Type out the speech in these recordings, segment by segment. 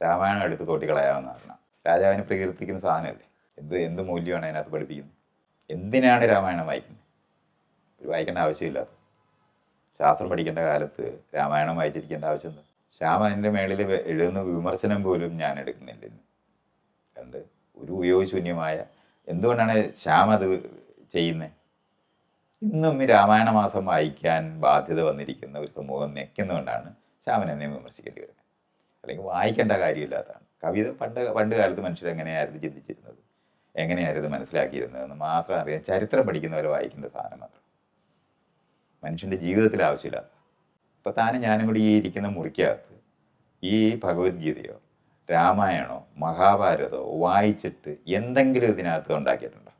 രാമായണം എടുത്ത് തോട്ടിക്കളയാവുന്ന പറഞ്ഞാൽ രാജാവിനെ പ്രകീർത്തിക്കുന്ന സാധനമല്ലേ? എന്ത് എന്ത് മൂല്യമാണ് അതിനകത്ത് പഠിപ്പിക്കുന്നത്? എന്തിനാണ് രാമായണം വായിക്കുന്നത്? വായിക്കേണ്ട ആവശ്യമില്ലാത്ത ശാസ്ത്രം പഠിക്കേണ്ട കാലത്ത് രാമായണം വായിച്ചിരിക്കേണ്ട ആവശ്യം എന്താ? ശ്യാം അതിന്റെ മേളിൽ എഴുതുന്ന വിമർശനം പോലും ഞാൻ എടുക്കുന്നില്ല കണ്ട് ഒരു ഉപയോഗശൂന്യമായ എന്തുകൊണ്ടാണ് ശ്യാം അത് ചെയ്യുന്നത് ഇന്നും ഈ രാമായണ മാസം വായിക്കാൻ ബാധ്യത വന്നിരിക്കുന്ന ഒരു സമൂഹം നിൽക്കുന്നതുകൊണ്ടാണ് ശ്യാമൻ എന്നെ വിമർശിക്കേണ്ടി വരുന്നത്. അല്ലെങ്കിൽ വായിക്കേണ്ട കാര്യമില്ലാത്തതാണ്. കവിത പണ്ട് പണ്ട് കാലത്ത് മനുഷ്യർ എങ്ങനെയായിരുന്നു ചിന്തിച്ചിരുന്നത്? എങ്ങനെയായിരുന്നു മനസ്സിലാക്കിയിരുന്നതെന്ന് മാത്രം അറിയാൻ ചരിത്രം പഠിക്കുന്നവരെ വായിക്കേണ്ട സാധനം മാത്രം. മനുഷ്യന്റെ ജീവിതത്തിൽ ആവശ്യമില്ലാത്ത ഇപ്പം താനും ഞാനും കൂടി ഈ ഇരിക്കുന്ന മുറിക്കകത്ത് ഈ ഭഗവത്ഗീതയോ രാമായണോ മഹാഭാരതോ വായിച്ചിട്ട് എന്തെങ്കിലും ഇതിനകത്ത് ഉണ്ടാക്കിയിട്ടുണ്ടോ?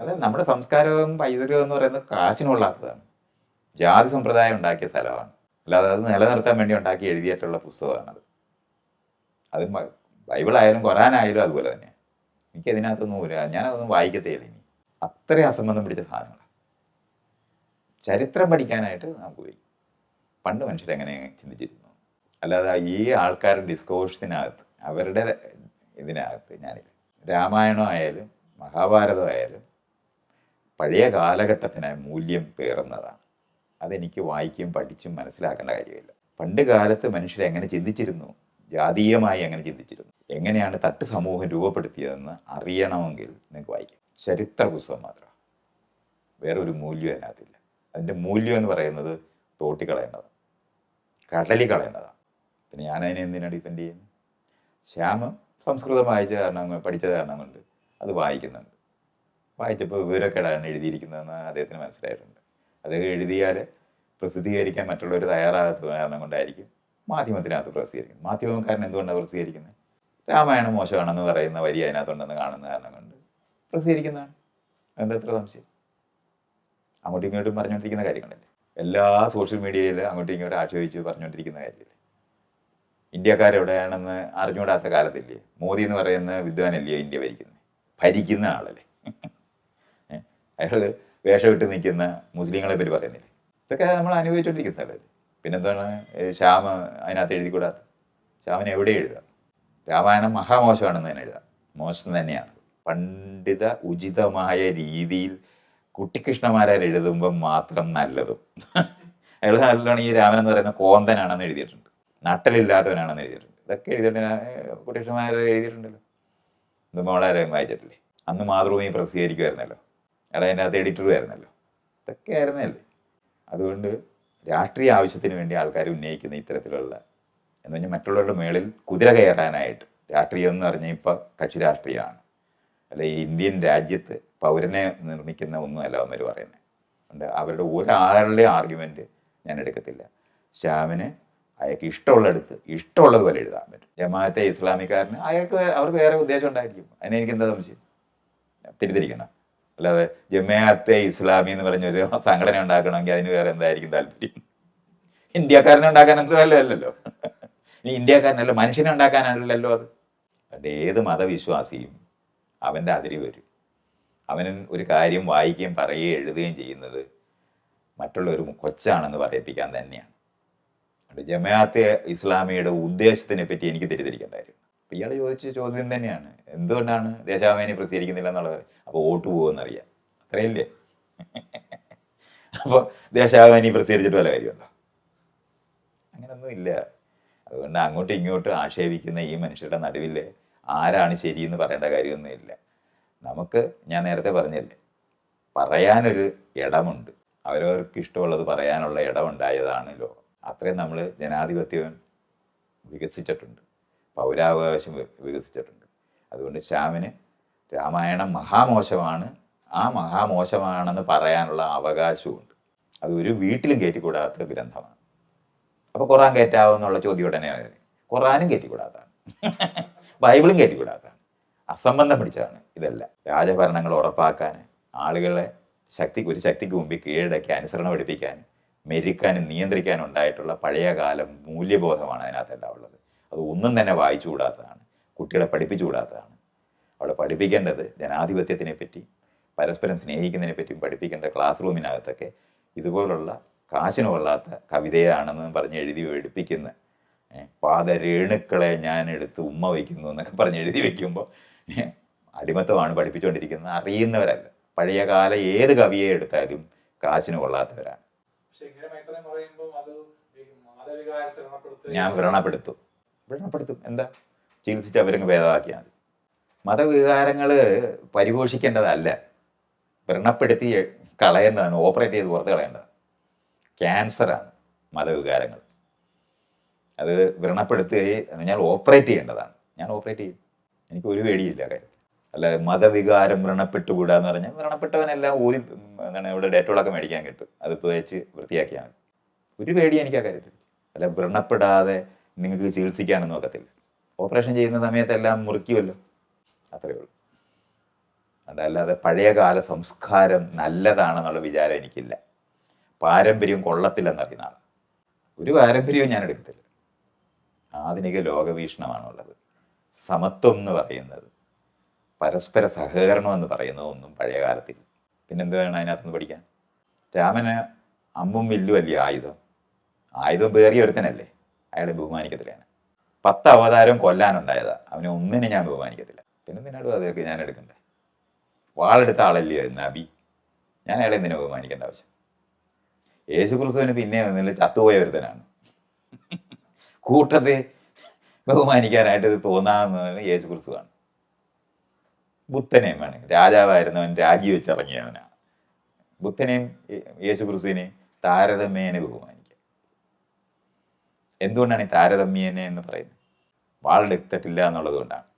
അത് നമ്മുടെ സംസ്കാരവും പൈതൃകവും എന്ന് പറയുന്നത് കാശിനുള്ളതാണ്. ജാതി സമ്പ്രദായം ഉണ്ടാക്കിയ സ്ഥലമാണ്. അല്ലാതെ അത് നിലനിർത്താൻ വേണ്ടി ഉണ്ടാക്കി എഴുതിയിട്ടുള്ള പുസ്തകമാണത്. അത് ബൈബിളായാലും ഖുറാനായാലും അതുപോലെ തന്നെ. എനിക്ക് അതിനകത്തൊന്നും ഒരു ഞാനതൊന്നും വായിക്കത്തേ ഇല്ല ഇനി. അത്രയും അസംബന്ധം പിടിച്ച സാധനങ്ങളാണ്. ചരിത്രം പഠിക്കാനായിട്ട് നമുക്ക് പോയി. പണ്ട് മനുഷ്യരെങ്ങനെ ചിന്തിച്ചിരുന്നു? അല്ലാതെ ഈ ആൾക്കാരുടെ ഡിസ്കോഴ്സിനകത്ത് അവരുടെ ഇതിനകത്ത് ഞാനില്ല. രാമായണമായാലും മഹാഭാരതമായാലും പഴയ കാലഘട്ടത്തിന് മൂല്യം പേറുന്നതാണ്. അതെനിക്ക് വായിക്കും പഠിച്ചും മനസ്സിലാക്കേണ്ട കാര്യമില്ല. പണ്ട് കാലത്ത് മനുഷ്യർ എങ്ങനെ ചിന്തിച്ചിരുന്നു? ജാതീയമായി എങ്ങനെ ചിന്തിച്ചിരുന്നു? എങ്ങനെയാണ് തട്ട് സമൂഹം രൂപപ്പെടുത്തിയതെന്ന് അറിയണമെങ്കിൽ നിങ്ങൾക്ക് വായിക്കാം. ചരിത്ര പുസ്തകം മാത്രം. വേറൊരു മൂല്യം അതിനകത്തില്ല. അതിന്റെ മൂല്യം എന്ന് പറയുന്നത് തോട്ടി കളയേണ്ടതാണ്. കടലി കളയേണ്ടതാണ്. പിന്നെ ഞാൻ അതിനെ എന്തിനാണ് ഡിപ്പെൻഡ് ചെയ്യുന്നത്? ശ്യാമം സംസ്കൃതം വായിച്ച കാരണം പഠിച്ച കാരണം കൊണ്ട് അത് വായിക്കുന്നുണ്ട്. വായിച്ചപ്പോൾ വിവരക്കേടാണ് എഴുതിയിരിക്കുന്നതെന്ന് അദ്ദേഹത്തിന് മനസ്സിലായിട്ടുണ്ട്. അത് എഴുതിയാൽ പ്രസിദ്ധീകരിക്കാൻ മറ്റുള്ളവർ തയ്യാറാകാത്ത കാരണം കൊണ്ടായിരിക്കും മാധ്യമത്തിനകത്ത് പ്രസിദ്ധീകരിക്കുന്നത്. മാധ്യമക്കാരൻ എന്തുകൊണ്ടാണ് പ്രസിദ്ധീകരിക്കുന്നത്? രാമായണം മോശമാണെന്ന് പറയുന്ന വരി അതിനകത്തുണ്ടെന്ന് കാണുന്ന കാരണം കൊണ്ട് പ്രസിദ്ധീകരിക്കുന്നതാണ്. എന്താ എത്ര സംശയം? അങ്ങോട്ടും ഇങ്ങോട്ടും പറഞ്ഞുകൊണ്ടിരിക്കുന്ന കാര്യങ്ങളല്ലേ? എല്ലാ സോഷ്യൽ മീഡിയയിൽ അങ്ങോട്ടും ഇങ്ങോട്ടും ആക്ഷേപിച്ച് പറഞ്ഞുകൊണ്ടിരിക്കുന്ന കാര്യമല്ലേ ഇന്ത്യക്കാരെവിടെയാണെന്ന് അറിഞ്ഞുകൂടാത്ത കാലത്തില്ലേ? മോദി എന്ന് പറയുന്ന വിദ്വാനല്ലയോ ഇന്ത്യ ഭരിക്കുന്നത്? ഭരിക്കുന്ന ആളല്ലേ? അയാൾ വേഷമിട്ട് നിൽക്കുന്ന മുസ്ലിങ്ങളെ പേര് പറയുന്നില്ലേ? ഇതൊക്കെ നമ്മൾ അനുഭവിച്ചുകൊണ്ടിരിക്കുന്ന സ്ഥലമല്ലേ? പിന്നെന്താണ് ശ്യാമ അതിനകത്ത് എഴുതിക്കൂടാത്ത? ശ്യാമന് എവിടെ എഴുതാം രാമായണം മഹാമോശമാണെന്ന് തന്നെ എഴുതാം മോശം തന്നെയാണ്. പണ്ഡിത ഉചിതമായ രീതിയിൽ കുട്ടിക്കൃഷ്ണമാരാൽ എഴുതുമ്പം മാത്രം നല്ലതും. അയാൾ നല്ലോണം ഈ രാമൻ എന്ന് പറയുന്ന കോന്തനാണെന്ന് എഴുതിയിട്ടുണ്ട്. നട്ടലില്ലാത്തവനാണെന്ന് എഴുതിയിട്ടുണ്ട്. ഇതൊക്കെ എഴുതിയിട്ടുണ്ട്. കുട്ടിക്കൃഷ്ണമാരെ എഴുതിയിട്ടുണ്ടല്ലോ. ഇത് മോളാരും വായിച്ചിട്ടില്ലേ? അന്ന് മാതൃഭൂമി പ്രസിദ്ധീകരിക്കുമായിരുന്നല്ലോ. എടാ അതിനകത്ത് എഡിറ്റർ ആയിരുന്നല്ലോ. ഇതൊക്കെ ആയിരുന്നല്ലേ? അതുകൊണ്ട് രാഷ്ട്രീയ ആവശ്യത്തിന് വേണ്ടി ആൾക്കാർ ഉന്നയിക്കുന്ന ഇത്തരത്തിലുള്ള എന്ന് പറഞ്ഞാൽ മറ്റുള്ളവരുടെ മേളിൽ കുതിര കയറാനായിട്ട് രാഷ്ട്രീയം എന്ന് പറഞ്ഞാൽ ഇപ്പോൾ കക്ഷി രാഷ്ട്രീയമാണ്. അല്ല ഇന്ത്യൻ രാജ്യത്ത് പൗരനെ നിർമ്മിക്കുന്ന ഒന്നുമല്ല അവർ പറയുന്നത് അതുകൊണ്ട് അവരുടെ ഒരാളുടെ ആർഗ്യുമെന്റ് ഞാൻ എടുക്കത്തില്ല. ശ്യാമിന് അയാൾക്ക് ഇഷ്ടമുള്ളിടത്ത് ഇഷ്ടമുള്ളതുപോലെ എഴുതാൻ പറ്റും. ജമാഅത്തെ ഇസ്ലാമിക്കാരന് അയാൾക്ക് അവർക്ക് വേറെ ഉദ്ദേശം ഉണ്ടായിരിക്കും. അതിനെനിക്ക് എന്താ സംശയം? തിരിതിരിക്കണം. അല്ലാതെ ജമാഅത്തെ ഇസ്ലാമി എന്ന് പറഞ്ഞൊരു സംഘടന ഉണ്ടാക്കണമെങ്കിൽ അതിന് വേറെ എന്തായിരിക്കും താല്പര്യം? ഇന്ത്യക്കാരനെ ഉണ്ടാക്കാൻ എന്ത് അല്ലല്ലോ ഇനി ഇന്ത്യക്കാരനല്ല മനുഷ്യനെ ഉണ്ടാക്കാനല്ലല്ലോ അത്. അത് ഏത് മതവിശ്വാസിയും അവന്റെ അതിരി വരും. അവൻ ഒരു കാര്യം വായിക്കുകയും പറയുകയും എഴുതുകയും ചെയ്യുന്നത് മറ്റുള്ളവർ കൊച്ചാണെന്ന് പറയിപ്പിക്കാൻ തന്നെയാണ്. ജമാഅത്തെ ഇസ്ലാമിയുടെ ഉദ്ദേശത്തിനെ പറ്റി എനിക്ക് തെറ്റിദ്ധരിക്കേണ്ടായിരുന്നു ഇയാൾ ചോദിച്ച ചോദ്യം തന്നെയാണ്. എന്തുകൊണ്ടാണ് ദേശാഭിമാനി പ്രസിദ്ധീകരിക്കുന്നില്ല എന്നുള്ളത്? അപ്പോൾ വോട്ട് പോകുമെന്നറിയാം അത്രയല്ലേ? അപ്പോൾ ദേശാഭിമാനി പ്രസിദ്ധീകരിച്ചിട്ട് വല്ല കാര്യമുണ്ടോ? അങ്ങനൊന്നും ഇല്ല. അതുകൊണ്ട് അങ്ങോട്ടും ഇങ്ങോട്ടും ആക്ഷേപിക്കുന്ന ഈ മനുഷ്യരുടെ നടുവിൽ ആരാണ് ശരിയെന്ന് പറയേണ്ട കാര്യമൊന്നുമില്ല നമുക്ക് ഞാൻ നേരത്തെ പറഞ്ഞില്ലേ പറയാനൊരു ഇടമുണ്ട്. അവരവർക്ക് ഇഷ്ടമുള്ളത് പറയാനുള്ള ഇടമുണ്ടായതാണ് ലോകം അത്രയും നമ്മൾ ജനാധിപത്യം വികസിച്ചിട്ടുണ്ട്. പൗരാവകാശം വികസിച്ചിട്ടുണ്ട്. അതുകൊണ്ട് ശ്യാമിന് രാമായണം മഹാമോശമാണ്. ആ മഹാമോശമാണെന്ന് പറയാനുള്ള അവകാശമുണ്ട് അത് ഒരു വീട്ടിലും കയറ്റിക്കൂടാത്ത ഗ്രന്ഥമാണ്. അപ്പോൾ ഖുറാൻ കയറ്റാവുന്നുള്ള ചോദ്യം ഉടനെ. ഖുറാനും കയറ്റിക്കൂടാത്തതാണ് ബൈബിളും കയറ്റിക്കൂടാത്തതാണ് അസംബന്ധം പിടിച്ചതാണ് ഇതല്ല. രാജഭരണങ്ങൾ ഉറപ്പാക്കാൻ ആളുകളെ ശക്തിക്ക് ഒരു ശക്തിക്ക് മുമ്പിൽ കീഴടക്കി അനുസരണം പഠിപ്പിക്കാൻ മെരുക്കാനും നിയന്ത്രിക്കാനും ഉണ്ടായിട്ടുള്ള പഴയകാലം മൂല്യബോധമാണ് അതിനകത്ത് ഉള്ളത്. അത് ഒന്നും തന്നെ വായിച്ചു കൂടാത്തതാണ്. കുട്ടികളെ പഠിപ്പിച്ചു കൂടാത്തതാണ്. അവിടെ പഠിപ്പിക്കേണ്ടത് ജനാധിപത്യത്തിനെ പറ്റി പരസ്പരം സ്നേഹിക്കുന്നതിനെ പറ്റിയും പഠിപ്പിക്കേണ്ട ക്ലാസ് റൂമിനകത്തൊക്കെ ഇതുപോലുള്ള കാശിന് കൊള്ളാത്ത കവിതയാണെന്ന് പറഞ്ഞ് എഴുതി എടുപ്പിക്കുന്ന പാതരേണുക്കളെ പാദരേണുക്കളെ ഞാൻ എടുത്ത് ഉമ്മ വയ്ക്കുന്നു എന്നൊക്കെ പറഞ്ഞ് എഴുതി വയ്ക്കുമ്പോൾ അടിമത്തമാണ് പഠിപ്പിച്ചുകൊണ്ടിരിക്കുന്നത് അറിയുന്നവരല്ല. പഴയകാല ഏത് കവിയെ എടുത്താലും കാശിന് കൊള്ളാത്തവരാണ്. ഞാൻ വ്രണപ്പെടുത്തും. വ്രണപ്പെടുത്തും എന്താ? ചികിത്സിച്ച് അവരങ്ങ് ഭേദമാക്കിയാൽ മതി. മതവികാരങ്ങൾ പരിപോഷിക്കേണ്ടതല്ല. വ്രണപ്പെടുത്തി കളയേണ്ടതാണ്. ഓപ്പറേറ്റ് ചെയ്ത് പുറത്ത് കളയേണ്ടത് ക്യാൻസറാണ് മതവികാരങ്ങൾ. അത് വ്രണപ്പെടുത്തുകയും പറഞ്ഞാൽ ഓപ്പറേറ്റ് ചെയ്യേണ്ടതാണ്. ഞാൻ ഓപ്പറേറ്റ് ചെയ്യും. എനിക്ക് ഒരു പേടിയില്ല കാര്യം. അല്ല മതവികാരം വ്രണപ്പെട്ടുകൂടാ എന്ന് പറഞ്ഞാൽ വ്രണപ്പെട്ടവനെല്ലാം ഊതി എന്താണ് ഇവിടെ ഡേറ്റോളൊക്കെ മേടിക്കാൻ കിട്ടും. അത് തുവച്ച് വൃത്തിയാക്കിയാൽ മതി. ഒരു പേടി എനിക്ക് ആ കാര്യത്തിൽ. അല്ല വ്രണപ്പെടാതെ നിങ്ങൾക്ക് ചികിത്സിക്കാനൊന്നും ഒക്കത്തില്ല. ഓപ്പറേഷൻ ചെയ്യുന്ന സമയത്തെല്ലാം മുറിക്കുമല്ലോ അത്രയേ ഉള്ളൂ. അതല്ലാതെ പഴയകാല സംസ്കാരം നല്ലതാണെന്നുള്ള വിചാരം എനിക്കില്ല. പാരമ്പര്യം കൊള്ളത്തില്ലെന്നറിയുന്ന ആളാണ് ഒരു പാരമ്പര്യവും ഞാൻ എടുക്കത്തില്ല. ആധുനിക ലോകവീക്ഷണമാണുള്ളത്. സമത്വം എന്ന് പറയുന്നത്. പരസ്പര സഹകരണം എന്ന് പറയുന്നതൊന്നും പഴയകാലത്തിൽ പിന്നെന്ത് വേണം അതിനകത്തുനിന്ന് പഠിക്കാൻ? രാമന് അമ്പും വില്ലും അല്ലേ ആയുധം? ആയുധം പേറിയ ഒരുത്തനല്ലേ? അയാളെ ബഹുമാനിക്കത്തില്ല ഞാൻ. പത്ത് അവതാരം കൊല്ലാനുണ്ടായതാ. അവനെ ഒന്നിനെ ഞാൻ ബഹുമാനിക്കത്തില്ല. പിന്നെ നിന്നോട് അതൊക്കെ ഞാൻ എടുക്കണ്ടേ? വാളെടുത്ത ആളല്ലേ നബി? ഞാൻ അയാളെ എന്തിനെ ബഹുമാനിക്കേണ്ട ആവശ്യം? യേശു ക്രിസ്തുവിന് പിന്നെ നിന്നില്ല ചത്തുപോയ ഒരുത്തനാണ്. കൂട്ടത്തെ ബഹുമാനിക്കാനായിട്ട് ഇത് തോന്നാമെന്ന് യേശു ക്രിസ്തുവാണ് ബുദ്ധനെയും വേണം. രാജാവായിരുന്നവൻ രാജിവെച്ചിറങ്ങിയവനാണ് ബുദ്ധനെയും യേശു ക്രിസ്തുവിനെയും താരതമ്യേനെ ബഹുമാനിക്കുക എന്തുകൊണ്ടാണ് ഈ താരതമ്യേനെ എന്ന് പറയുന്നത്? വാളെടുത്തിട്ടില്ല എന്നുള്ളത് കൊണ്ടാണ്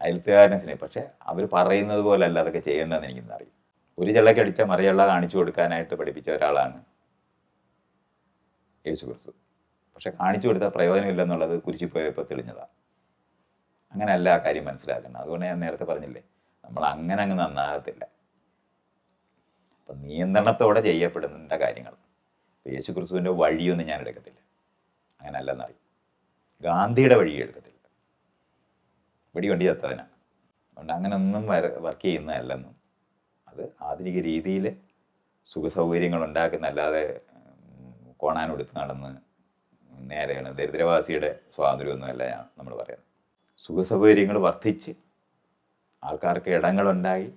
അയൽത്തുകാരനെ സ്നേഹം പക്ഷെ അവർ പറയുന്നത് പോലെ അല്ല അതൊക്കെ ചെയ്യേണ്ടതെന്ന് എനിക്കിന്നറിയും ഒരു ചെള്ളക്ക് അടിച്ച മറിയുള്ള കാണിച്ചു കൊടുക്കാനായിട്ട് പഠിപ്പിച്ച ഒരാളാണ് യേശു ക്രിസ്തു പക്ഷെ കാണിച്ചു കൊടുത്താൽ പ്രയോജനമില്ലെന്നുള്ളത് കുരിശിപ്പോയപ്പോൾ തെളിഞ്ഞതാണ് അങ്ങനെയല്ല ആ കാര്യം മനസ്സിലാക്കണം അതുകൊണ്ട് ഞാൻ നേരത്തെ പറഞ്ഞില്ലേ നമ്മൾ അങ്ങനെ അങ്ങ് നന്നാകത്തില്ല. അപ്പം നിയന്ത്രണത്തോടെ ചെയ്യപ്പെടുന്ന കാര്യങ്ങൾ. യേശു ക്രിസ്തുവിന്റെ വഴിയൊന്നും ഞാൻ എടുക്കത്തില്ല. അങ്ങനെയല്ലെന്നറിയും ഗാന്ധിയുടെ വഴി എടുക്കത്തില്ല വെടിവണ്ടി ചത്തതിനാണ് അതുകൊണ്ട് അങ്ങനെ ഒന്നും വർക്ക് ചെയ്യുന്നതല്ലെന്നും. അത് ആധുനിക രീതിയിൽ സുഖസൗകര്യങ്ങൾ ഉണ്ടാക്കുന്നല്ലാതെ കോണാനൊടുത്ത് നടന്ന് നേരെയാണ്. ദരിദ്രവാസിയുടെ സ്വാതന്ത്ര്യമൊന്നുമല്ല ഞാൻ നമ്മൾ പറയുന്നത്. സുഖസൗകര്യങ്ങൾ വർദ്ധിച്ച് ആൾക്കാർക്ക് ഇടങ്ങളുണ്ടായി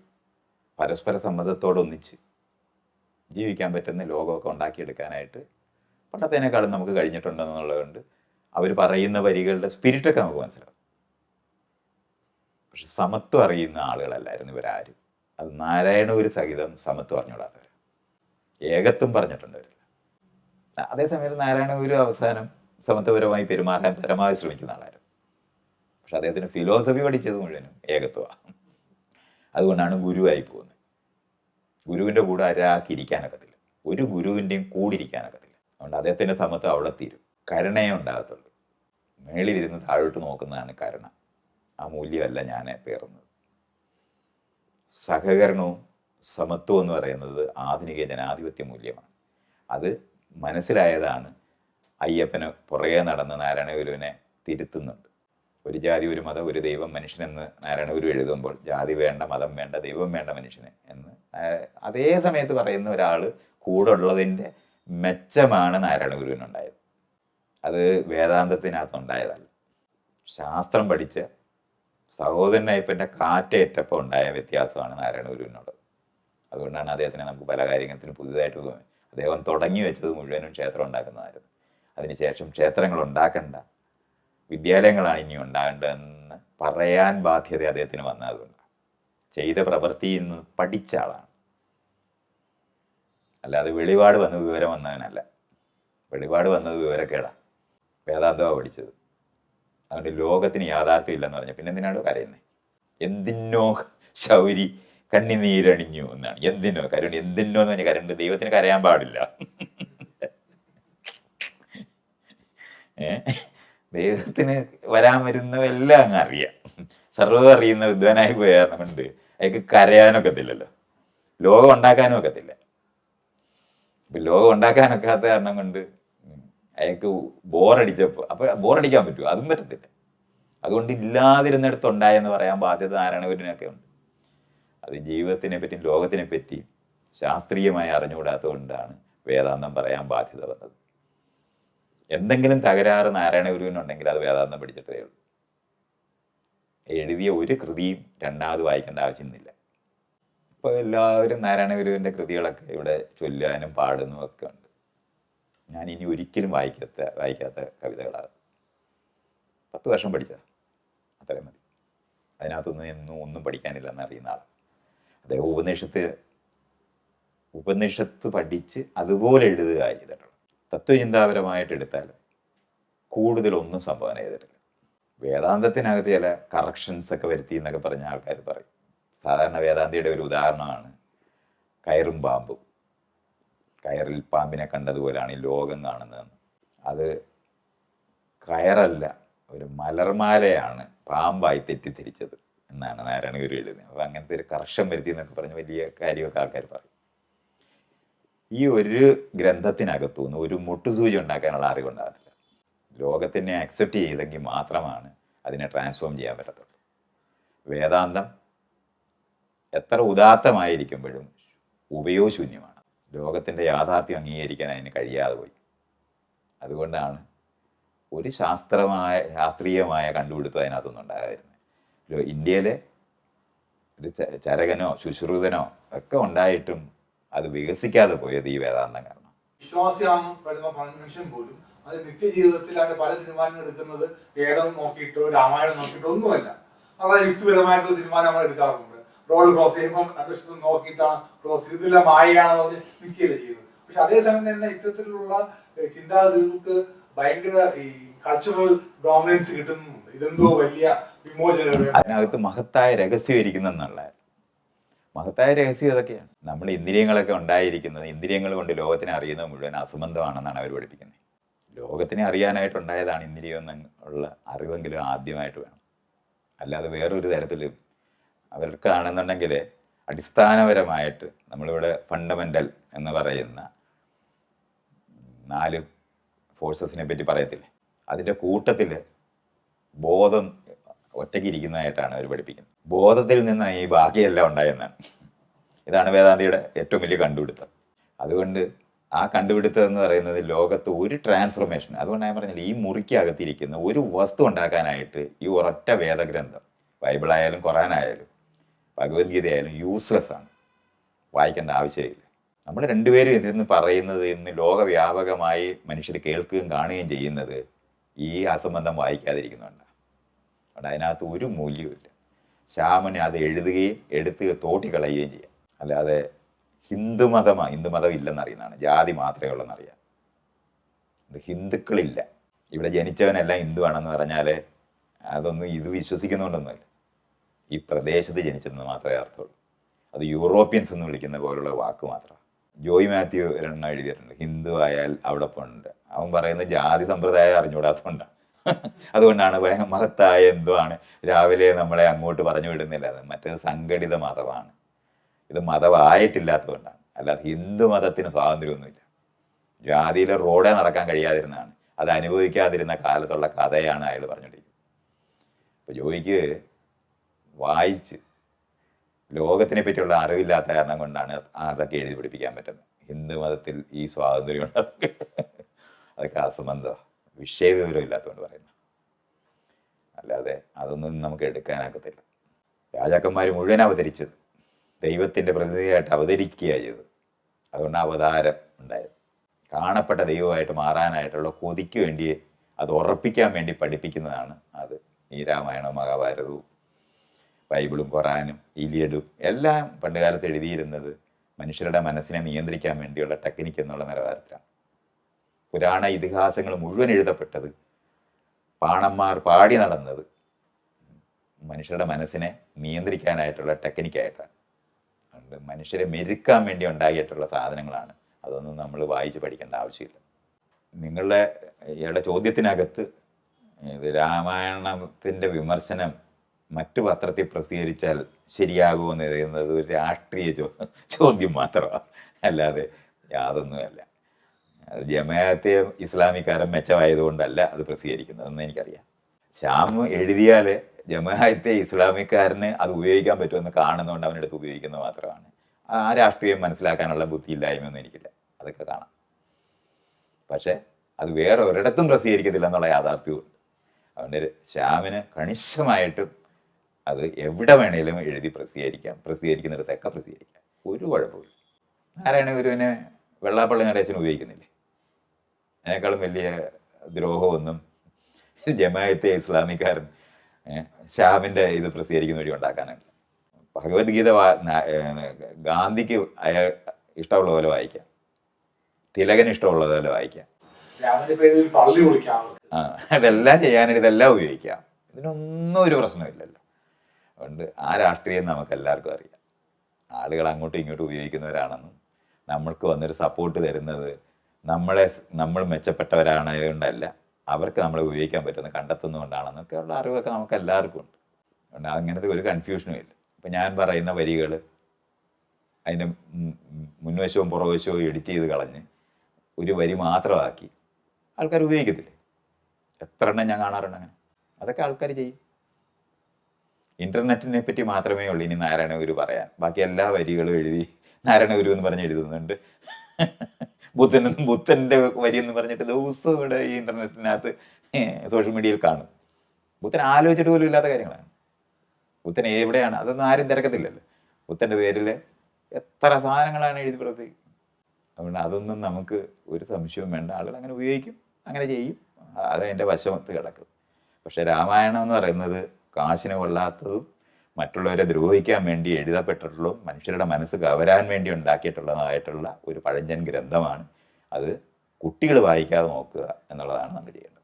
പരസ്പര സമ്മതത്തോടൊന്നിച്ച് ജീവിക്കാൻ പറ്റുന്ന ലോകമൊക്കെ ഉണ്ടാക്കിയെടുക്കാനായിട്ട് പണ്ടത്തേനേക്കാളും നമുക്ക് കഴിഞ്ഞിട്ടുണ്ടെന്നുള്ളതുകൊണ്ട് അവർ പറയുന്ന വരികളുടെ സ്പിരിറ്റൊക്കെ നമുക്ക് മനസ്സിലാവും. പക്ഷെ സമത്വം അറിയുന്ന ആളുകളല്ലായിരുന്നു ഇവരാരും. അത് നാരായണൂര് സഹിതം സമത്വം അറിഞ്ഞുകൂടാത്തവർ ഏകത്വം പറഞ്ഞിട്ടുണ്ട് അതേസമയത്ത് അതേസമയത്ത് നാരായണഗുരു അവസാനം സമത്വപരമായി പെരുമാറാൻ പരമാവധി ശ്രമിക്കുന്ന ആളായിരുന്നു. പക്ഷെ അദ്ദേഹത്തിന് ഫിലോസഫി പഠിച്ചത് മുഴുവനും ഏകത്വമാണ്. അതുകൊണ്ടാണ് ഗുരുവായി പോകുന്നത്. ഗുരുവിന്റെ കൂടെ ഒരാൾക്കിരിക്കാനൊക്കത്തില്ല ഒരു ഗുരുവിന്റെയും കൂടിരിക്കാനൊക്കത്തില്ല അതുകൊണ്ട് അദ്ദേഹത്തിന്റെ സമത്വം അവിടെ തീരും. കരുണയെ ഉണ്ടാകത്തുള്ളൂ. മേളിലിരുന്ന് താഴോട്ട് നോക്കുന്നതാണ് കരുണ. ആ മൂല്യമല്ല ഞാൻ പേറുന്നത്. സഹകരണവും സമത്വം എന്ന് പറയുന്നത് ആധുനിക ജനാധിപത്യ മൂല്യമാണ്. അത് മനസ്സിലായതാണ് അയ്യപ്പന് പുറകെ നടന്ന് നാരായണഗുരുവിനെ തിരുത്തുന്നുണ്ട്. ഒരു ജാതി ഒരു മതം ഒരു ദൈവം മനുഷ്യനെന്ന് നാരായണഗുരു എഴുതുമ്പോൾ ജാതി വേണ്ട മതം വേണ്ട ദൈവം വേണ്ട മനുഷ്യന് എന്ന് അതേ സമയത്ത് പറയുന്ന ഒരാൾ കൂടെ ഉള്ളതിന്റെ മെച്ചമാണ് നാരായണ ഗുരുവിനുണ്ടായത് അത് വേദാന്തത്തിനകത്തുണ്ടായതല്ല. ശാസ്ത്രം പഠിച്ച സഹോദരനയപ്പന്റെ കാറ്റേറ്റപ്പോൾ ഉണ്ടായ വ്യത്യാസമാണ് നാരായണ ഗുരുവിനോട് അതുകൊണ്ടാണ് അദ്ദേഹത്തിനെ നമുക്ക് പല കാര്യങ്ങൾക്കും പുതിയതായിട്ട് അദ്ദേഹം തുടങ്ങി വെച്ചത് മുഴുവനും ക്ഷേത്രം ഉണ്ടാക്കുന്നതായിരുന്നു. അതിനുശേഷം ക്ഷേത്രങ്ങൾ ഉണ്ടാക്കണ്ട. വിദ്യാലയങ്ങളാണ് ഇനി ഉണ്ടാകേണ്ടതെന്ന് പറയാൻ ബാധ്യത അദ്ദേഹത്തിന് വന്നതുകൊണ്ടാണ്. ചെയ്ത പ്രവൃത്തി നിന്ന് പഠിച്ച ആളാണ്. അല്ലാതെ വെളിപാട് വന്ന വിവരം വന്നവനല്ല. വെളിപാട് വന്നത് വിവരക്കേടാ. വേദാന്തമാണ് പഠിച്ചത്. അതുകൊണ്ട് ലോകത്തിന് യാഥാർത്ഥ്യം ഇല്ലെന്ന് പറഞ്ഞു പിന്നെ എന്തിനാണോ കരയുന്നത് എന്തിനോ ശൗരി കണ്ണിനീരണിഞ്ഞു എന്നാണ്. എന്തിനോ കരുണ്ട് എന്തിനോ എന്ന് പറഞ്ഞാൽ കരുണ്ട് ദൈവത്തിന് കരയാൻ പാടില്ല. ദൈവത്തിന് വരാൻ വരുന്നതെല്ലാം അങ്ങ് അറിയാം. സർവ അറിയുന്ന വിദ്വാനായി പോയ കാരണമുണ്ട്. അയാൾക്ക് കരയാനൊക്കത്തില്ലല്ലോ. ലോകം ഉണ്ടാക്കാനും ഒക്കത്തില്ല. ലോകം ഉണ്ടാക്കാനൊക്കാത്ത കാരണം കൊണ്ട് അയാൾക്ക് ബോറടിച്ചപ്പോൾ അപ്പൊ ബോറടിക്കാൻ പറ്റുമോ അതും പറ്റത്തില്ല. അതുകൊണ്ട് ഇല്ലാതിരുന്നിടത്ത് ഉണ്ടായെന്ന് പറയാൻ ബാധ്യത നാരായണപുരനൊക്കെ ഉണ്ട്. അത് ജീവിതത്തിനെ പറ്റി ലോകത്തിനെ പറ്റി ശാസ്ത്രീയമായി അറിഞ്ഞുകൂടാത്തതുകൊണ്ടാണ് വേദാന്തം പറയാൻ ബാധ്യത വന്നത്. എന്തെങ്കിലും തകരാറ് നാരായണ ഗുരുവിനുണ്ടെങ്കിൽ അത് വേദാന്തം പഠിച്ചിട്ടേ ഉള്ളൂ. എഴുതിയ ഒരു കൃതിയും രണ്ടാമത് വായിക്കേണ്ട ആവശ്യമൊന്നുമില്ല ഇപ്പോൾ എല്ലാവരും നാരായണ ഗുരുവിന്റെ കൃതികളൊക്കെ ഇവിടെ ചൊല്ലാനും പാടുന്നു ഒക്കെ ഉണ്ട്. ഞാൻ ഇനി ഒരിക്കലും വായിക്കാത്ത വായിക്കാത്ത കവിതകളാണ് പത്ത് വർഷം പഠിച്ച അത്രയും മതി. അതിനകത്തൊന്നും എന്നും ഒന്നും പഠിക്കാനില്ലെന്ന് അറിയുന്ന ആൾ അദ്ദേഹം ഉപനിഷത്ത് ഉപനിഷത്ത് പഠിച്ച് അതുപോലെ എഴുതുക ചെയ്തിട്ടുള്ളൂ തത്വചിന്താപരമായിട്ട് എടുത്താൽ കൂടുതലൊന്നും സംഭാവന ചെയ്തിട്ടില്ല. വേദാന്തത്തിനകത്ത് ചില കറക്ഷൻസ് ഒക്കെ വരുത്തി എന്നൊക്കെ പറഞ്ഞ ആൾക്കാർ പറയും. സാധാരണ വേദാന്തിയുടെ ഒരു ഉദാഹരണമാണ് കയറും പാമ്പും. കയറിൽ പാമ്പിനെ കണ്ടതുപോലെയാണ് ഈ ലോകം കാണുന്നതെന്ന് അത് കയറല്ല ഒരു മലർമാലയാണ് പാമ്പായി തെറ്റിദ്ധരിച്ചത് എന്നാണ് നാരായണ ഗുരു എഴുതുന്നത്. അപ്പോൾ അങ്ങനത്തെ ഒരു കർഷം വരുത്തി എന്നൊക്കെ പറഞ്ഞ് വലിയ കാര്യമൊക്കെ ആൾക്കാർ പറയും. ഈ ഒരു ഗ്രന്ഥത്തിനകത്തുനിന്ന് ഒരു മുട്ടുസൂചി ഉണ്ടാക്കാനുള്ള അറിവുണ്ടാകത്തില്ല ലോകത്തിനെ അക്സെപ്റ്റ് ചെയ്തെങ്കിൽ മാത്രമാണ് അതിനെ ട്രാൻസ്ഫോം ചെയ്യാൻ പറ്റത്തുള്ളൂ. വേദാന്തം എത്ര ഉദാത്തമായിരിക്കുമ്പോഴും ഉപയോഗശൂന്യമാണ് ലോകത്തിന്റെ യാഥാർത്ഥ്യം അംഗീകരിക്കാൻ അതിന് കഴിയാതെ പോയി. അതുകൊണ്ടാണ് ഒരു ശാസ്ത്രമായ ശാസ്ത്രീയമായ കണ്ടുപിടുത്തം അതിനകത്തൊന്നും ഉണ്ടാകാതിരുന്നത്. ഇന്ത്യയിലെ ഒരു ചരകനോ ശുശ്രുതനോ ഒക്കെ ഉണ്ടായിട്ടും അത് വികസിക്കാതെ പോയത് ഈ വേദാന്തം കാരണം. വിശ്വാസിയാണ് വരുന്ന പോലും അത് നിത്യജീവിതത്തിൽ അവന്റെ പല തീരുമാനങ്ങൾ എടുക്കുന്നത് വേദം നോക്കിയിട്ടോ രാമായണം നോക്കിയിട്ടോ ഒന്നുമല്ല. വളരെ യുക്തിപരമായിട്ടുള്ള തീരുമാനം നമ്മൾ എടുക്കാറുണ്ട്. റോഡ് ക്രോസ് ചെയ്യുമ്പോൾ അന്വേഷണം നോക്കിയിട്ടാണ് ക്രോസ് ചെയ്ത് മായയാണെന്ന് പറഞ്ഞ് നിൽക്കുകയല്ലേ ചെയ്യുന്നത്. പക്ഷെ അതേസമയം തന്നെ ഇത്തരത്തിലുള്ള ചിന്താഗതികൾക്ക് ഭയങ്കര ഈ കൾച്ചറൽ ഡോമിനൻസ് കിട്ടുന്നുണ്ട്. ഇതെന്തോ വലിയ വിമോചന അതിനകത്ത് മഹത്തായ രഹസ്യം ഇരിക്കുന്നെന്നുള്ള മഹത്തായ രഹസ്യം ഇതൊക്കെയാണ് നമ്മൾ ഇന്ദ്രിയങ്ങളൊക്കെ ഉണ്ടായിരിക്കുന്നത് ഇന്ദ്രിയങ്ങൾ കൊണ്ട് ലോകത്തിനെ അറിയുന്നത് മുഴുവൻ അസംബന്ധമാണെന്നാണ് അവർ പഠിപ്പിക്കുന്നത്. ലോകത്തിനെ അറിയാനായിട്ടുണ്ടായതാണ് ഇന്ദ്രിയം എന്നുള്ള അറിവെങ്കിലും ആദ്യമായിട്ട് വേണം. അല്ലാതെ വേറൊരു തരത്തിലും അവർക്കാണെന്നുണ്ടെങ്കിൽ അടിസ്ഥാനപരമായിട്ട് നമ്മളിവിടെ ഫണ്ടമെന്റൽ എന്ന് പറയുന്ന നാല് ഫോഴ്സസിനെ പറ്റി പറയത്തില്ലേ? അതിന്റെ കൂട്ടത്തിൽ ബോധം ഒറ്റയ്ക്ക് ഇരിക്കുന്നതായിട്ടാണ് അവർ പഠിപ്പിക്കുന്നത്. ബോധത്തിൽ നിന്ന് ഈ ബാക്കിയെല്ലാം ഉണ്ടായെന്നാണ്. ഇതാണ് വേദാന്തിയുടെ ഏറ്റവും വലിയ കണ്ടുപിടുത്തം. അതുകൊണ്ട് ആ കണ്ടുപിടുത്തം എന്ന് പറയുന്നത് ലോകത്ത് ഒരു ട്രാൻസ്ഫോർമേഷൻ അതുകൊണ്ട് ഞാൻ പറഞ്ഞില്ല ഈ മുറിക്കകത്തിരിക്കുന്ന ഒരു വസ്തു ഉണ്ടാക്കാനായിട്ട് ഈ ഒരൊറ്റ വേദഗ്രന്ഥം ബൈബിളായാലും ഖുറാനായാലും ഭഗവത്ഗീത ആയാലും യൂസ്ലെസ് ആണ്. വായിക്കേണ്ട ആവശ്യമില്ല. നമ്മൾ രണ്ടുപേരും ഇതിന്ന് പറയുന്നത് ഇന്ന് ലോകവ്യാപകമായി മനുഷ്യർ കേൾക്കുകയും കാണുകയും ചെയ്യുന്നത് ഈ അസംബന്ധം വായിക്കാതിരിക്കുന്നുണ്ട്. അവിടെ അതിനകത്ത് ഒരു മൂല്യവുമില്ല ശ്യാമന് അത് എഴുതുകയും എടുത്ത് തോട്ടിക്കളയുകയും ചെയ്യാം. അല്ലാതെ ഹിന്ദുമതമാണ് ഹിന്ദുമതം ഇല്ലെന്നറിയുന്നതാണ് ജാതി മാത്രമേ ഉള്ളെന്നറിയാം ഹിന്ദുക്കളില്ല. ഇവിടെ ജനിച്ചവനെല്ലാം ഹിന്ദുവാണെന്ന് പറഞ്ഞാൽ അതൊന്നും ഇത് വിശ്വസിക്കുന്നുണ്ടൊന്നുമല്ല. ഈ പ്രദേശത്ത് ജനിച്ചെന്ന് മാത്രമേ അർത്ഥമുള്ളൂ. അത് യൂറോപ്യൻസ് എന്ന് വിളിക്കുന്ന പോലുള്ള വാക്ക് മാത്രം. ജോയി മാത്യു ഒരെണ്ണം എഴുതിയിട്ടുണ്ട്. ഹിന്ദു ആയാൽ അവിടെ പോണ്ട്. അവൻ പറയുന്ന ജാതി സമ്പ്രദായം അറിഞ്ഞുകൂടാത്തതുകൊണ്ടാണ് അതുകൊണ്ടാണ് ഭയങ്കര മഹത്തായ ആണ്. രാവിലെ നമ്മളെ അങ്ങോട്ട് പറഞ്ഞു വിടുന്നില്ല. അത് മറ്റേത് സംഘടിത മതമാണ്. ഇത് മതമായിട്ടില്ലാത്തതുകൊണ്ടാണ് അല്ലാതെ ഹിന്ദു മതത്തിന് സ്വാതന്ത്ര്യമൊന്നുമില്ല. ജാതിയിലെ റോഡേ നടക്കാൻ കഴിയാതിരുന്നതാണ്. അത് അനുഭവിക്കാതിരുന്ന കാലത്തുള്ള കഥയാണ് അയാൾ പറഞ്ഞിട്ടിരിക്കുന്നത് അപ്പോൾ ജോയിക്ക് വായിച്ച് ലോകത്തിനെ പറ്റിയുള്ള അറിവില്ലാത്ത കാരണം കൊണ്ടാണ് അതൊക്കെ എഴുതി പിടിപ്പിക്കാൻ പറ്റുന്നത്. ഹിന്ദു മതത്തിൽ ഈ സ്വാതന്ത്ര്യം അതൊക്കെ അസംബന്ധം വിഷയവിവരം ഇല്ലാത്തതുകൊണ്ട് പറയുന്നത് അല്ലാതെ അതൊന്നും നമുക്ക് എടുക്കാനാക്കത്തില്ല. രാജാക്കന്മാർ മുഴുവൻ അവതരിച്ചത്. ദൈവത്തിന്റെ പ്രതിനിധിയായിട്ട് അവതരിക്കുക ചെയ്തത്. അതുകൊണ്ട് അവതാരം ഉണ്ടായത്. കാണപ്പെട്ട ദൈവമായിട്ട് മാറാനായിട്ടുള്ള കൊതിക്ക് വേണ്ടി അത് ഉറപ്പിക്കാൻ വേണ്ടി പഠിപ്പിക്കുന്നതാണ് അത്. ഈ രാമായണവും മഹാഭാരതവും ബൈബിളും ഖുറാനും ഇലിയഡും എല്ലാം പണ്ടുകാലത്ത് എഴുതിയിരുന്നത് മനുഷ്യരുടെ മനസ്സിനെ നിയന്ത്രിക്കാൻ വേണ്ടിയുള്ള ടെക്നിക്ക് എന്നുള്ള നിലവാരത്തിലാണ്. പുരാണ ഇതിഹാസങ്ങൾ മുഴുവൻ എഴുതപ്പെട്ടത് പാണന്മാർ പാടി നടന്നത് മനുഷ്യരുടെ മനസ്സിനെ നിയന്ത്രിക്കാനായിട്ടുള്ള ടെക്നിക്കായിട്ടാണ് അതുകൊണ്ട് മനുഷ്യരെ മെരുക്കാൻ വേണ്ടി ഉണ്ടാക്കിയിട്ടുള്ള സാധനങ്ങളാണ്. അതൊന്നും നമ്മൾ വായിച്ച് പഠിക്കേണ്ട ആവശ്യമില്ല. നിങ്ങളുടെ ഇയാളുടെ ചോദ്യത്തിനകത്ത് ഇത് രാമായണത്തിന്റെ വിമർശനം മറ്റു പത്രത്തിൽ പ്രസിദ്ധീകരിച്ചാൽ ശരിയാകുമോ എന്ന് പറയുന്നത് ഒരു രാഷ്ട്രീയ ചോദ്യം മാത്രമാണ് അല്ലാതെ യാതൊന്നുമല്ല. അത് ജമാഅത്തെ ഇസ്ലാമിക്കാരൻ മെച്ചമായതുകൊണ്ടല്ല അത് പ്രസിദ്ധീകരിക്കുന്നതെന്ന് എനിക്കറിയാം. ശ്യാം എഴുതിയാൽ ജമാഅത്തെ ഇസ്ലാമിക്കാരന് അത് ഉപയോഗിക്കാൻ പറ്റുമെന്ന് കാണുന്നതുകൊണ്ട് അവന്റെ അടുത്ത് ഉപയോഗിക്കുന്നത് മാത്രമാണ്. ആ രാഷ്ട്രീയം മനസ്സിലാക്കാനുള്ള ബുദ്ധിയില്ലായ്മയൊന്നും എനിക്കില്ല. അതൊക്കെ കാണാം. പക്ഷേ അത് വേറെ ഒരിടത്തും പ്രസിദ്ധീകരിക്കത്തില്ല എന്നുള്ള യാഥാർത്ഥ്യമുണ്ട് ഒരു ശ്യാമിന് കണിശമായിട്ടും അത് എവിടെ വേണേലും എഴുതി പ്രസിദ്ധീകരിക്കാം. പ്രസിദ്ധീകരിക്കുന്നിടത്തൊക്കെ പ്രസിദ്ധീകരിക്കാം. ഒരു കുഴപ്പമില്ല നാരായണ ഗുരുവിനെ വെള്ളാപ്പള്ളി നടേശന് ഉപയോഗിക്കുന്നില്ലേ? അതിനേക്കാളും വലിയ ദ്രോഹമൊന്നും ജമായത്തെ ഇസ്ലാമിക്കാരൻ ഷാമിന്റെ ഇത് പ്രസിദ്ധീകരിക്കുന്ന വഴി ഉണ്ടാക്കാനല്ല ഭഗവത്ഗീത ഗാന്ധിക്ക് അയാൾ ഇഷ്ടമുള്ള പോലെ വായിക്കാം. തിലകന് ഇഷ്ടമുള്ള പോലെ വായിക്കാം. ആ അതെല്ലാം ചെയ്യാനായിട്ട് ഇതെല്ലാം ഉപയോഗിക്കാം. ഇതിനൊന്നും ഒരു പ്രശ്നമില്ലല്ലോ അതുകൊണ്ട് ആ രാഷ്ട്രീയം നമുക്ക് എല്ലാവർക്കും അറിയാം. ആളുകൾ അങ്ങോട്ടും ഇങ്ങോട്ടും ഉപയോഗിക്കുന്നവരാണെന്നും. നമ്മൾക്ക് വന്നൊരു സപ്പോർട്ട് തരുന്നത് നമ്മളെ നമ്മൾ മെച്ചപ്പെട്ടവരാണതുകൊണ്ടല്ല അവർക്ക് നമ്മളെ ഉപയോഗിക്കാൻ പറ്റുന്ന കണ്ടെത്തുന്നതുകൊണ്ടാണെന്നൊക്കെ ഉള്ള അറിവൊക്കെ നമുക്ക് എല്ലാവർക്കും ഉണ്ട്. അതുകൊണ്ട് അങ്ങനത്തെ ഒരു കൺഫ്യൂഷനും ഇല്ല. ഇപ്പം ഞാൻ പറയുന്ന വരികൾ അതിന്റെ മുൻവശവും പുറവശവും എഡിറ്റ് ചെയ്ത് കളഞ്ഞ് ഒരു വരി മാത്രമാക്കി ആൾക്കാർ ഉപയോഗിക്കത്തില്ലേ? എത്ര എണ്ണം ഞാൻ കാണാറുണ്ട് അങ്ങനെ? അതൊക്കെ ആൾക്കാർ ചെയ്യും. ഇന്റർനെറ്റിനെ പറ്റി മാത്രമേ ഉള്ളൂ ഇനി നാരായണ ഗുരു പറയാൻ. ബാക്കി എല്ലാ വരികളും എഴുതി നാരായണ ഗുരു എന്ന് പറഞ്ഞ് എഴുതുന്നുണ്ട്. ബുദ്ധൻ ബുദ്ധന്റെ വരി എന്ന് പറഞ്ഞിട്ട് ദിവസവും ഇവിടെ ഈ ഇന്റർനെറ്റിനകത്ത് സോഷ്യൽ മീഡിയയിൽ കാണും. ബുദ്ധൻ ആലോചിച്ചിട്ട് പോലും ഇല്ലാത്ത കാര്യങ്ങളാണ്. ബുദ്ധൻ എവിടെയാണ്? അതൊന്നും ആരും തിരക്കത്തില്ലല്ലോ. ബുദ്ധന്റെ പേരിൽ എത്ര സാധനങ്ങളാണ് എഴുതി പ്രവർത്തിക്കുന്നത് അതുകൊണ്ട് അതൊന്നും നമുക്ക് ഒരു സംശയവും വേണ്ട. ആളുകൾ അങ്ങനെ ഉപയോഗിക്കും അങ്ങനെ ചെയ്യും. അതെന്റെ വശമത്ത് കിടക്കും. പക്ഷെ രാമായണം എന്ന് പറയുന്നത് കാശിന് കൊള്ളാത്തതും മറ്റുള്ളവരെ ദ്രോഹിക്കാൻ വേണ്ടി എഴുതപ്പെട്ടിട്ടുള്ളതും മനുഷ്യരുടെ മനസ്സ് കവരാൻ വേണ്ടി ഉണ്ടാക്കിയിട്ടുള്ളതായിട്ടുള്ള ഒരു പഴഞ്ചൻ ഗ്രന്ഥമാണ്. അത് കുട്ടികൾ വായിക്കാതെ നോക്കുക എന്നുള്ളതാണ് നമ്മൾ ചെയ്യേണ്ടത്